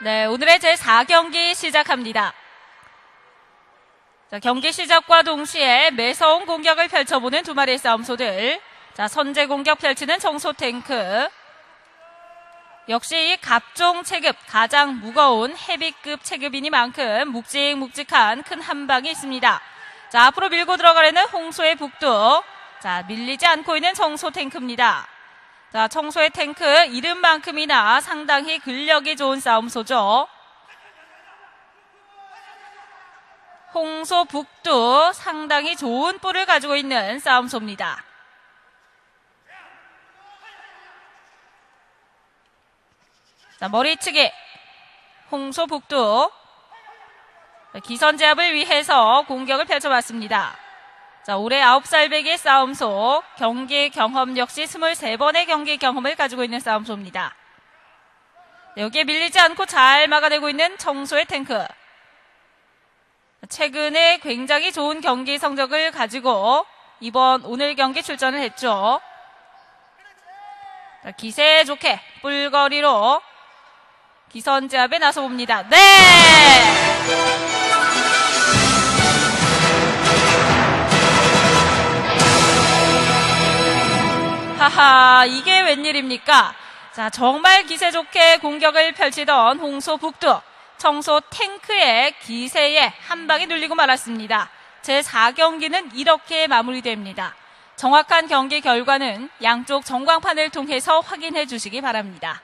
네, 오늘의 제4경기 시작합니다. 자, 경기 시작과 동시에 매서운 공격을 펼쳐보는 두 마리의 싸움소들. 자, 선제 공격 펼치는 정소 탱크. 역시 이 갑종 체급, 가장 무거운 헤비급 체급이니만큼 묵직묵직한 큰 한방이 있습니다. 자, 앞으로 밀고 들어가려는 홍소의 북두. 자, 밀리지 않고 있는 정소 탱크입니다. 자, 청소의 탱크 이름만큼이나 상당히 근력이 좋은 싸움소죠. 홍소 북도 상당히 좋은 뿔을 가지고 있는 싸움소입니다. 자, 머리치기. 홍소 북도. 기선 제압을 위해서 공격을 펼쳐봤습니다. 자, 올해 9살 배기의 싸움소, 경기 경험 역시 23번의 경기 경험을 가지고 있는 싸움소입니다. 여기에 밀리지 않고 잘 막아내고 있는 청소의 탱크. 최근에 굉장히 좋은 경기 성적을 가지고 이번 오늘 경기 출전을 했죠. 자, 기세 좋게 뿔거리로 기선 제압에 나서 봅니다. 네! 하하, 이게 웬일입니까? 자, 정말 기세 좋게 공격을 펼치던 홍소 북두, 청소 탱크의 기세에 한 방에 눌리고 말았습니다. 제 4경기는 이렇게 마무리됩니다. 정확한 경기 결과는 양쪽 전광판을 통해서 확인해 주시기 바랍니다.